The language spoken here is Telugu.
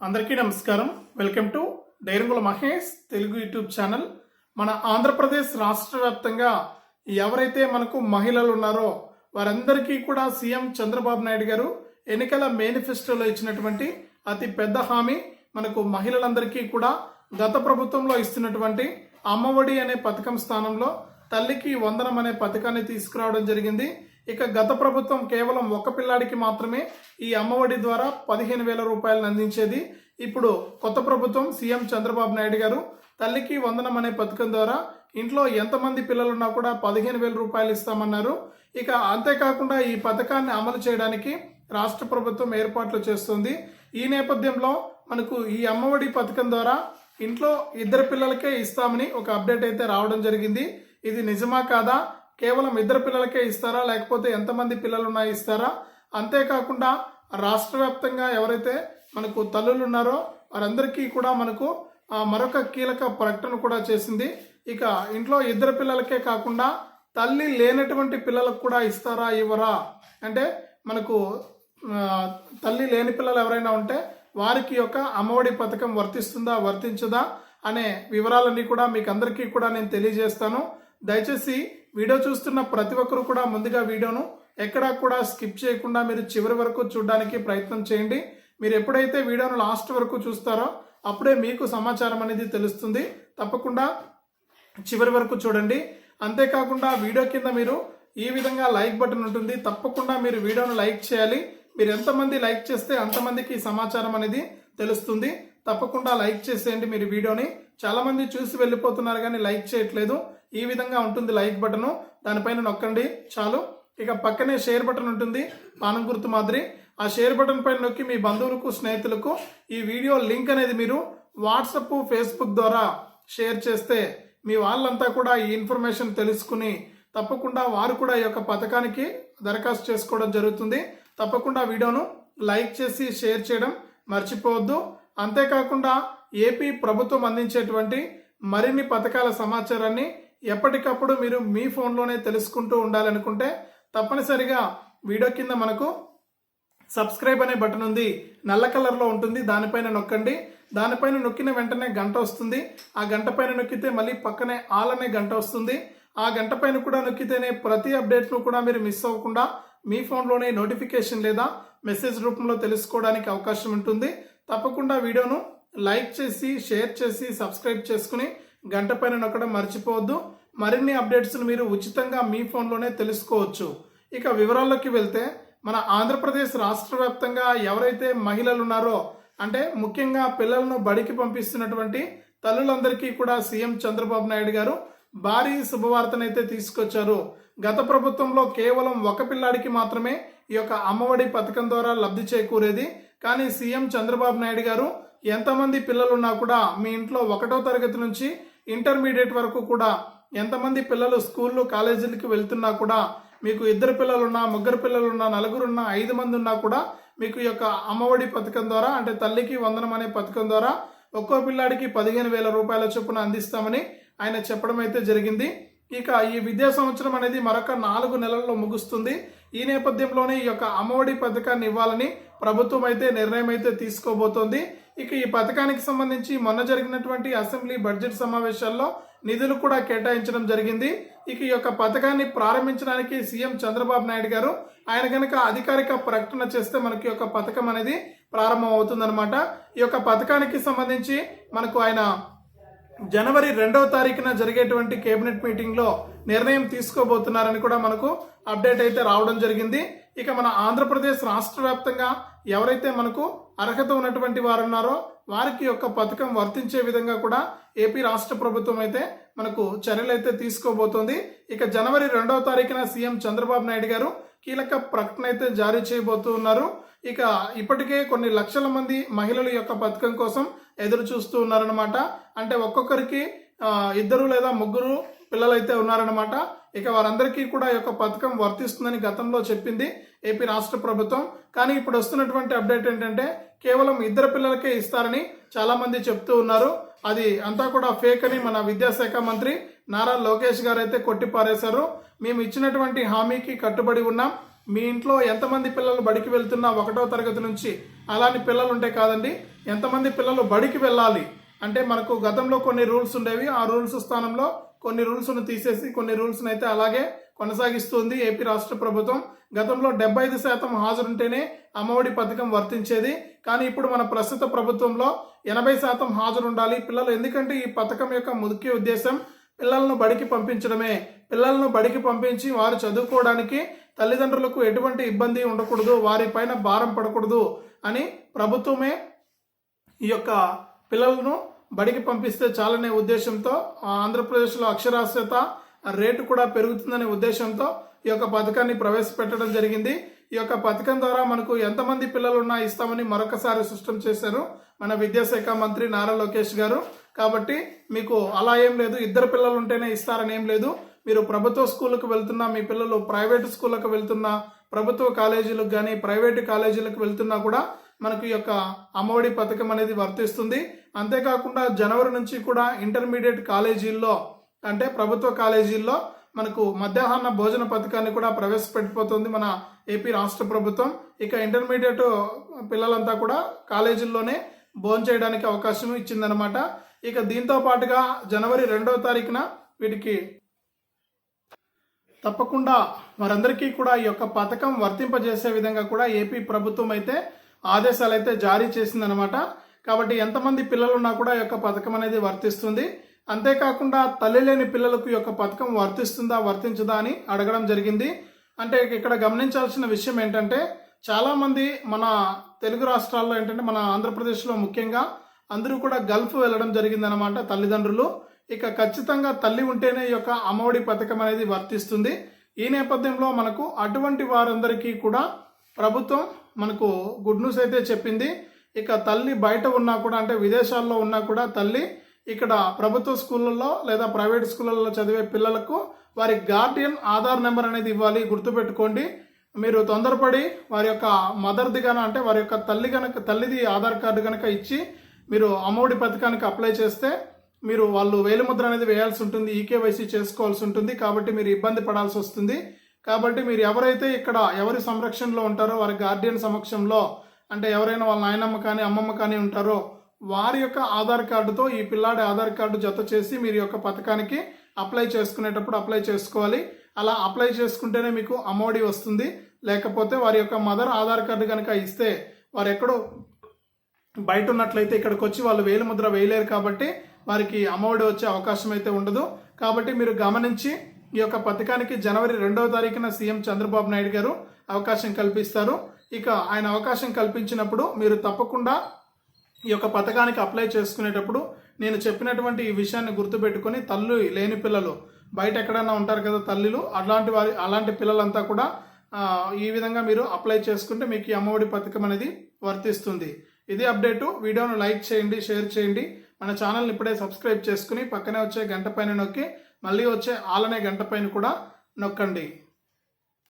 అందరికీ నమస్కారం. వెల్కమ్ టు డైరంగుల మహేష్ తెలుగు యూట్యూబ్ ఛానల్. మన ఆంధ్రప్రదేశ్ రాష్ట్ర వ్యాప్తంగా ఎవరైతే మనకు మహిళలు ఉన్నారో వారందరికీ కూడా సీఎం చంద్రబాబు నాయుడు గారు ఎన్నికల మేనిఫెస్టోలో ఇచ్చినటువంటి అతి పెద్ద హామీ మనకు మహిళలందరికీ కూడా గత ప్రభుత్వంలో ఇస్తున్నటువంటి అమ్మఒడి అనే పథకం స్థానంలో తల్లికి వందనం అనే పథకాన్ని తీసుకురావడం జరిగింది. ఇక గత ప్రభుత్వం కేవలం ఒక పిల్లాడికి మాత్రమే ఈ అమ్మఒడి ద్వారా పదిహేను వేల రూపాయలను అందించేది. ఇప్పుడు కొత్త ప్రభుత్వం సీఎం చంద్రబాబు నాయుడు గారు తల్లికి వందనం అనే పథకం ద్వారా ఇంట్లో ఎంతమంది పిల్లలున్నా కూడా పదిహేను వేల రూపాయలు ఇస్తామన్నారు. ఇక అంతేకాకుండా ఈ పథకాన్ని అమలు చేయడానికి రాష్ట్ర ప్రభుత్వం ఏర్పాట్లు చేస్తుంది. ఈ నేపథ్యంలో మనకు ఈ అమ్మఒడి పథకం ద్వారా ఇంట్లో ఇద్దరు పిల్లలకే ఇస్తామని ఒక అప్డేట్ అయితే రావడం జరిగింది. ఇది నిజమా కాదా? కేవలం ఇద్దరు పిల్లలకే ఇస్తారా? లేకపోతే ఎంతమంది పిల్లలు ఉన్నా ఇస్తారా? అంతేకాకుండా రాష్ట్ర వ్యాప్తంగా ఎవరైతే మనకు తల్లులు ఉన్నారో వారందరికీ కూడా మనకు మరొక కీలక ప్రకటన కూడా చేసింది. ఇక ఇంట్లో ఇద్దరు పిల్లలకే కాకుండా తల్లి లేనటువంటి పిల్లలకు కూడా ఇస్తారా ఇవ్వరా? అంటే మనకు తల్లి లేని పిల్లలు ఎవరైనా ఉంటే వారికి యొక్క అమ్మఒడి పథకం వర్తిస్తుందా వర్తించదా అనే వివరాలన్నీ కూడా మీకు అందరికీ కూడా నేను తెలియజేస్తాను. దయచేసి వీడియో చూస్తున్న ప్రతి ఒక్కరు కూడా ముందుగా వీడియోను ఎక్కడా కూడా స్కిప్ చేయకుండా మీరు చివరి వరకు చూడడానికి ప్రయత్నం చేయండి. మీరు ఎప్పుడైతే వీడియోను లాస్ట్ వరకు చూస్తారో అప్పుడే మీకు సమాచారం అనేది తెలుస్తుంది. తప్పకుండా చివరి వరకు చూడండి. అంతేకాకుండా వీడియో కింద మీరు ఈ విధంగా లైక్ బటన్ ఉంటుంది. తప్పకుండా మీరు వీడియోను లైక్ చేయాలి. మీరు ఎంతమంది లైక్ చేస్తే అంతమందికి సమాచారం అనేది తెలుస్తుంది. తప్పకుండా లైక్ చేసేయండి మీరు వీడియోని. చాలామంది చూసి వెళ్ళిపోతున్నారు కానీ లైక్ చేయట్లేదు. ఈ విధంగా ఉంటుంది లైక్ బటను. దానిపైన నొక్కండి. చాలు. ఇక పక్కనే షేర్ బటన్ ఉంటుంది. పానం గుర్తు మాదిరి. ఆ షేర్ బటన్ పైన నొక్కి మీ బంధువులకు స్నేహితులకు ఈ వీడియో లింక్ అనేది మీరు వాట్సప్ ఫేస్బుక్ ద్వారా షేర్ చేస్తే మీ వాళ్ళంతా కూడా ఈ ఇన్ఫర్మేషన్ తెలుసుకుని తప్పకుండా వారు కూడా ఈ యొక్క పథకానికి దరఖాస్తు చేసుకోవడం జరుగుతుంది. తప్పకుండా వీడియోను లైక్ చేసి షేర్ చేయడం మర్చిపోవద్దు. అంతేకాకుండా ఏపీ ప్రభుత్వం అందించేటువంటి మరిన్ని పథకాల సమాచారాన్ని ఎప్పటికప్పుడు మీరు మీ ఫోన్లోనే తెలుసుకుంటూ ఉండాలనుకుంటే తప్పనిసరిగా వీడియో కింద మనకు సబ్స్క్రైబ్ అనే బటన్ ఉంది. నల్ల కలర్లో ఉంటుంది. దానిపైన నొక్కండి. దానిపైన నొక్కిన వెంటనే గంట వస్తుంది. ఆ గంట పైన నొక్కితే మళ్ళీ పక్కనే ఆల్ అనే గంట వస్తుంది. ఆ గంట పైన కూడా నొక్కితేనే ప్రతి అప్డేట్ను కూడా మీరు మిస్ అవ్వకుండా మీ ఫోన్లోనే నోటిఫికేషన్ లేదా మెసేజ్ రూపంలో తెలుసుకోవడానికి అవకాశం ఉంటుంది. తప్పకుండా వీడియోను లైక్ చేసి షేర్ చేసి సబ్స్క్రైబ్ చేసుకుని గంట పైన నొక్కడం మర్చిపోవద్దు. మరిన్ని అప్డేట్స్ను మీరు ఉచితంగా మీ ఫోన్లోనే తెలుసుకోవచ్చు. ఇక వివరాల్లోకి వెళ్తే మన ఆంధ్రప్రదేశ్ రాష్ట్ర వ్యాప్తంగా ఎవరైతే మహిళలు ఉన్నారో అంటే ముఖ్యంగా పిల్లలను బడికి పంపిస్తున్నటువంటి తల్లులందరికీ కూడా సీఎం చంద్రబాబు నాయుడు గారు భారీ శుభవార్తనైతే తీసుకొచ్చారు. గత ప్రభుత్వంలో కేవలం ఒక పిల్లాడికి మాత్రమే ఈ యొక్క అమ్మఒడి పథకం ద్వారా లబ్ధి చేకూరేది. కానీ సీఎం చంద్రబాబు నాయుడు గారు ఎంతమంది పిల్లలున్నా కూడా మీ ఇంట్లో ఒకటో తరగతి నుంచి ఇంటర్మీడియట్ వరకు కూడా ఎంతమంది పిల్లలు స్కూళ్ళు కాలేజీలకి వెళ్తున్నా కూడా మీకు ఇద్దరు పిల్లలున్నా ముగ్గురు పిల్లలున్నా నలుగురున్నా ఐదు మంది ఉన్నా కూడా మీకు ఈ యొక్క అమ్మఒడి పథకం ద్వారా అంటే తల్లికి వందనం అనే పథకం ద్వారా ఒక్కో పిల్లాడికి పదిహేను వేల రూపాయల చొప్పున అందిస్తామని ఆయన చెప్పడం అయితే జరిగింది. ఇక ఈ విద్యా సంవత్సరం అనేది మరొక నాలుగు నెలల్లో ముగుస్తుంది. ఈ నేపథ్యంలోనే ఈ యొక్క అమ్మఒడి పథకాన్ని ఇవ్వాలని ప్రభుత్వం అయితే నిర్ణయం అయితే తీసుకోబోతోంది. ఇక ఈ పథకానికి సంబంధించి మొన్న జరిగినటువంటి అసెంబ్లీ బడ్జెట్ సమావేశాల్లో నిధులు కూడా కేటాయించడం జరిగింది. ఇక ఈ యొక్క పథకాన్ని ప్రారంభించడానికి సీఎం చంద్రబాబు నాయుడు గారు ఆయన కనుక అధికారిక ప్రకటన చేస్తే మనకి యొక్క పథకం అనేది ప్రారంభం అవుతుందన్నమాట ఈ యొక్క పథకానికి సంబంధించి మనకు ఆయన జనవరి రెండవ తారీఖున జరిగేటువంటి కేబినెట్ మీటింగ్లో నిర్ణయం తీసుకోబోతున్నారని కూడా మనకు అప్డేట్ అయితే రావడం జరిగింది. ఇక మన ఆంధ్రప్రదేశ్ రాష్ట్ర వ్యాప్తంగా ఎవరైతే మనకు అర్హత ఉన్నటువంటి వారు ఉన్నారో వారికి యొక్క పథకం వర్తించే విధంగా కూడా ఏపీ రాష్ట్ర ప్రభుత్వం అయితే మనకు చర్యలు అయితే తీసుకోబోతోంది. ఇక జనవరి రెండవ తారీఖున సీఎం చంద్రబాబు నాయుడు గారు కీలక ప్రకటన అయితే జారీ చేయబోతూ ఉన్నారు. ఇక ఇప్పటికే కొన్ని లక్షల మంది మహిళల యొక్క పథకం కోసం ఎదురు చూస్తూ ఉన్నారనమాట అంటే ఒక్కొక్కరికి ఇద్దరు లేదా ముగ్గురు పిల్లలు అయితే ఉన్నారనమాట ఇక వారందరికీ కూడా ఈ యొక్క పథకం వర్తిస్తుందని గతంలో చెప్పింది ఏపీ రాష్ట్ర ప్రభుత్వం. కానీ ఇప్పుడు వస్తున్నటువంటి అప్డేట్ ఏంటంటే కేవలం ఇద్దరు పిల్లలకే ఇస్తారని చాలామంది చెప్తూ ఉన్నారు. అది అంతా కూడా ఫేక్ అని మన విద్యాశాఖ మంత్రి నారా లోకేష్ గారు అయితే కొట్టిపారేశారు. మేము ఇచ్చినటువంటి హామీకి కట్టుబడి ఉన్నాం. మీ ఇంట్లో ఎంతమంది పిల్లలు బడికి వెళ్తున్నా ఒకటో తరగతి నుంచి అలాంటి పిల్లలు ఉంటే కాదండి ఎంతమంది పిల్లలు బడికి వెళ్ళాలి? అంటే మనకు గతంలో కొన్ని రూల్స్ ఉండేవి. ఆ రూల్స్ స్థానంలో కొన్ని రూల్స్ను తీసేసి కొన్ని రూల్స్ను అయితే అలాగే కొనసాగిస్తుంది ఏపీ రాష్ట్ర ప్రభుత్వం. గతంలో డెబ్బై ఐదు శాతం హాజరుంటేనే అమ్మఒడి పథకం వర్తించేది. కానీ ఇప్పుడు మన ప్రస్తుత ప్రభుత్వంలో ఎనభై శాతం హాజరు ఉండాలి పిల్లలు ఎందుకంటే ఈ పథకం యొక్క ముఖ్య ఉద్దేశం పిల్లలను బడికి పంపించడమే. పిల్లలను బడికి పంపించి వారు చదువుకోవడానికి తల్లిదండ్రులకు ఎటువంటి ఇబ్బంది ఉండకూడదు. వారిపైన భారం పడకూడదు అని ప్రభుత్వమే ఈ యొక్క పిల్లలను బడికి పంపిస్తే చాలనే ఉద్దేశంతో ఆంధ్రప్రదేశ్లో అక్షరాస్యత రేటు కూడా పెరుగుతుందనే ఉద్దేశంతో ఈ యొక్క పథకాన్ని ప్రవేశపెట్టడం జరిగింది. ఈ యొక్క పథకం ద్వారా మనకు ఎంతమంది పిల్లలు ఉన్నా ఇస్తామని మరొకసారి స్పష్టం చేశారు మన విద్యాశాఖ మంత్రి నారా లోకేష్ గారు. కాబట్టి మీకు అలా ఏం లేదు ఇద్దరు పిల్లలు ఉంటేనే ఇస్తారని ఏం లేదు. మీరు ప్రభుత్వ స్కూళ్ళకు వెళ్తున్నా మీ పిల్లలు ప్రైవేట్ స్కూళ్ళకు వెళ్తున్నా ప్రభుత్వ కాలేజీలకు కానీ ప్రైవేటు కాలేజీలకు వెళ్తున్నా కూడా మనకు యొక్క అమ్మఒడి పథకం అనేది వర్తిస్తుంది. అంతేకాకుండా జనవరి నుంచి కూడా ఇంటర్మీడియట్ కాలేజీల్లో అంటే ప్రభుత్వ కాలేజీల్లో మనకు మధ్యాహ్న భోజన పథకాన్ని కూడా ప్రవేశపెట్టిపోతుంది మన ఏపీ రాష్ట్ర ప్రభుత్వం. ఇక ఇంటర్మీడియట్ పిల్లలంతా కూడా కాలేజీల్లోనే భోజనం చేయడానికి అవకాశం ఇచ్చిందనమాట ఇక దీంతో పాటుగా జనవరి రెండవ తారీఖున వీటికి తప్పకుండా వారందరికీ కూడా ఈ యొక్క పథకం వర్తింపజేసే విధంగా కూడా ఏపీ ప్రభుత్వం అయితే ఆదేశాలు అయితే జారీ చేసిందనమాట కాబట్టి ఎంతమంది పిల్లలు ఉన్నా కూడా ఈ యొక్క పథకం అనేది వర్తిస్తుంది. అంతేకాకుండా తల్లి లేని పిల్లలకు ఈ యొక్క పథకం వర్తిస్తుందా వర్తించదా అని అడగడం జరిగింది. అంటే ఇక్కడ గమనించాల్సిన విషయం ఏంటంటే చాలామంది మన తెలుగు రాష్ట్రాల్లో ఏంటంటే మన ఆంధ్రప్రదేశ్లో ముఖ్యంగా అందరూ కూడా గల్ఫ్ వెళ్ళడం జరిగిందనమాట తల్లిదండ్రులు. ఇక ఖచ్చితంగా తల్లి ఉంటేనే ఈ యొక్క అమ్మఒడి పథకం అనేది వర్తిస్తుంది. ఈ నేపథ్యంలో మనకు అటువంటి వారందరికీ కూడా ప్రభుత్వం మనకు గుడ్ న్యూస్ అయితే చెప్పింది. ఇక తల్లి బయట ఉన్నా కూడా అంటే విదేశాల్లో ఉన్నా కూడా తల్లి ఇక్కడ ప్రభుత్వ స్కూళ్ళల్లో లేదా ప్రైవేట్ స్కూళ్ళల్లో చదివే పిల్లలకు వారి గార్డియన్ ఆధార్ నెంబర్ అనేది ఇవ్వాలి. గుర్తుపెట్టుకోండి. మీరు తొందరపడి వారి యొక్క మదర్ది గన అంటే వారి యొక్క తల్లి గనక తల్లిది ఆధార్ కార్డు కనుక ఇచ్చి మీరు అమ్మఒడి పథకానికి అప్లై చేస్తే మీరు వాళ్ళు వేలిముద్ర అనేది వేయాల్సి ఉంటుంది. ఈకేవైసీ చేసుకోవాల్సి ఉంటుంది. కాబట్టి మీరు ఇబ్బంది పడాల్సి వస్తుంది. కాబట్టి మీరు ఎవరైతే ఇక్కడ ఎవరి సంరక్షణలో ఉంటారో వారి గార్డియన్ సమక్షంలో అంటే ఎవరైనా వాళ్ళ నాయనమ్మ కానీ అమ్మమ్మ కానీ ఉంటారో వారి యొక్క ఆధార్ కార్డుతో ఈ పిల్లాడి ఆధార్ కార్డు జత చేసి మీరు యొక్క పథకానికి అప్లై చేసుకునేటప్పుడు అప్లై చేసుకోవాలి. అలా అప్లై చేసుకుంటేనే మీకు అమౌడి వస్తుంది. లేకపోతే వారి యొక్క మదర్ ఆధార్ కార్డు కనుక ఇస్తే వారు ఎక్కడో బయట ఉన్నట్లయితే ఇక్కడికి వచ్చి వాళ్ళు వేలు ముద్ర వేయలేరు కాబట్టి వారికి అమ్మఒడి వచ్చే అవకాశం అయితే ఉండదు. కాబట్టి మీరు గమనించి ఈ యొక్క పథకానికి జనవరి రెండవ తారీఖున సీఎం చంద్రబాబు నాయుడు గారు అవకాశం కల్పిస్తారు. ఇక ఆయన అవకాశం కల్పించినప్పుడు మీరు తప్పకుండా ఈ యొక్క పథకానికి అప్లై చేసుకునేటప్పుడు నేను చెప్పినటువంటి ఈ విషయాన్ని గుర్తుపెట్టుకొని తల్లి లేని పిల్లలు బయట ఎక్కడైనా ఉంటారు కదా తల్లిలు అలాంటి వారి అలాంటి పిల్లలంతా కూడా ఈ విధంగా మీరు అప్లై చేసుకుంటే మీకు ఈ అమ్మఒడి పథకం అనేది వర్తిస్తుంది. ఇది అప్డేటు. వీడియోను లైక్ చేయండి షేర్ చేయండి. మన ఛానల్ని ఇప్పుడే సబ్స్క్రైబ్ చేసుకుని పక్కనే వచ్చే గంట పైన నొక్కి మళ్ళీ వచ్చే ఆలనే గంట పైన కూడా నొక్కండి.